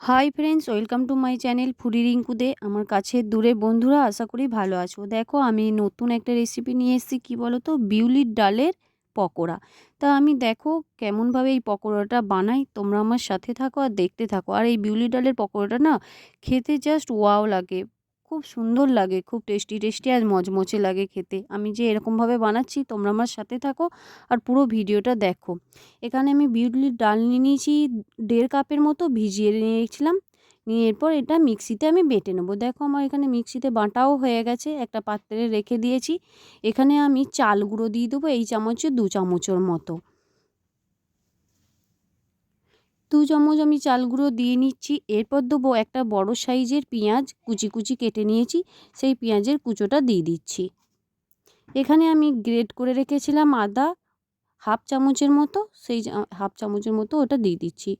Hi friends welcome to my channel foodie রিঙ্কুদে আমার কাছের দূরে বন্ধুরা আশা করি ভালো আছো দেখো আমি নতুন একটা রেসিপি নিয়ে এসেছি কী বলো তো বিউলির ডালের পকোড়া তা আমি দেখো কেমনভাবে এই পকোড়াটা বানাই তোমরা আমার সাথে থাকো আর দেখতে থাকো আর এই বিউলির ডালের পকোড়াটা না খেতে জাস্ট ওয়াও লাগে খুব সুন্দর লাগে, খুব টেস্টি টেস্টি আর মজমচে লাগে খেতে। আমি যে এরকমভাবে বানাচ্ছি, তোমরা আমার সাথে থাকো আর পুরো ভিডিওটা দেখো। এখানে আমি বিউলির ডাল নিয়ে নিয়েছি, দেড় কাপের মতো ভিজিয়ে নিয়েছিলাম। নিয়ে এরপর এটা মিক্সিতে আমি বেটে নেব। দেখো আমার এখানে মিক্সিতে বাটাও হয়ে গেছে, একটা পাত্রে রেখে দিয়েছি। এখানে আমি চাল গুঁড়ো দিয়ে দেবো, এই চামচে দু চামচের মতো। দু চামচ আমি চাল গুঁড়ো দিয়ে নিচ্ছি। এরপর দেবো একটা বড় সাইজের পেঁয়াজ, কুচি কুচি কেটে নিয়েছি। সেই পেঁয়াজের কুচোটা দিয়ে দিচ্ছি। এখানে আমি গ্রেট করে রেখেছিলাম আদা, হাফ চামচের মতো, সেই হাফ চামচের মতো ওটা দিয়ে দিচ্ছি।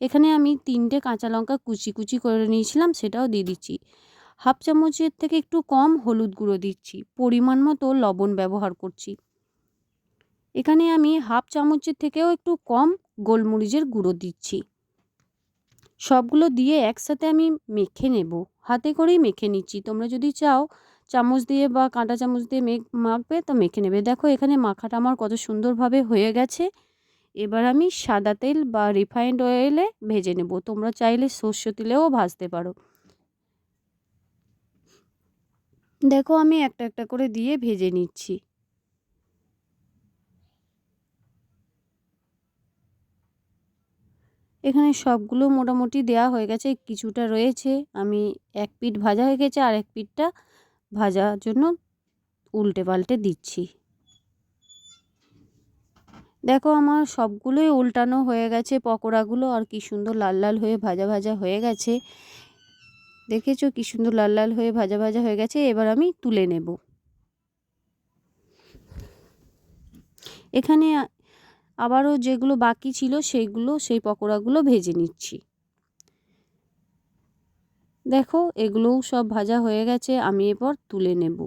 এখানে আমি তিনটে কাঁচা লঙ্কা কুচি কুচি করে নিয়েছিলাম, সেটাও দিয়ে দিচ্ছি। হাফ চামচের থেকে একটু কম হলুদ গুঁড়ো দিচ্ছি। পরিমাণ মতো লবণ ব্যবহার করছি। এখানে আমি হাফ চামচের থেকেও একটু কম গোলমরিচের গুঁড়ো দিচ্ছি। সবগুলো দিয়ে একসাথে আমি মেখে নেব। হাতে করেই মেখে নিচ্ছি। তোমরা যদি চাও চামচ দিয়ে বা কাঁটা চামচ দিয়ে মেঘ মাখবে তো মেখে নেবে। দেখো, এখানে মাখাটা আমার কত সুন্দরভাবে হয়ে গেছে। এবার আমি সাদা তেল বা রিফাইন্ড অয়েলে ভেজে নেব। তোমরা চাইলে সর্ষ তেলেও ভাজতে পারো। দেখো, আমি একটা একটা করে দিয়ে ভেজে নিচ্ছি। এখানে সবগুলো মোটামুটি দেয়া হয়ে গেছে, কিছুটা রয়েছে। আমি এক পিঠ ভাজা হয়ে গেছে আর এক পিঠটা ভাজার জন্য উল্টে পাল্টে দিচ্ছি। দেখো আমার সবগুলোই উল্টানো হয়ে গেছে, পকোড়াগুলো আর কি সুন্দর লাল লাল হয়ে ভাজা ভাজা হয়ে গেছে। দেখেছ কি সুন্দর লাল লাল হয়ে ভাজা ভাজা হয়ে গেছে, এবার আমি তুলে নেব। এখানে আবারও যেগুলো বাকি ছিল সেইগুলো, সেই পকোড়াগুলো ভেজে নিচ্ছি। দেখো, এগুলোও সব ভাজা হয়ে গেছে, আমি এরপর তুলে নেব।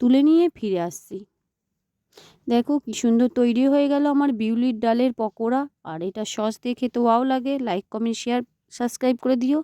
তুলে নিয়ে ফিরে আসছি। দেখো, কি সুন্দর তৈরি হয়ে গেল আমার বিউলির ডালের পকোড়া। আর এটা সস দিয়ে খেতে ওয়াও লাগে। লাইক, কমেন্ট, শেয়ার, সাবস্ক্রাইব করে দিও।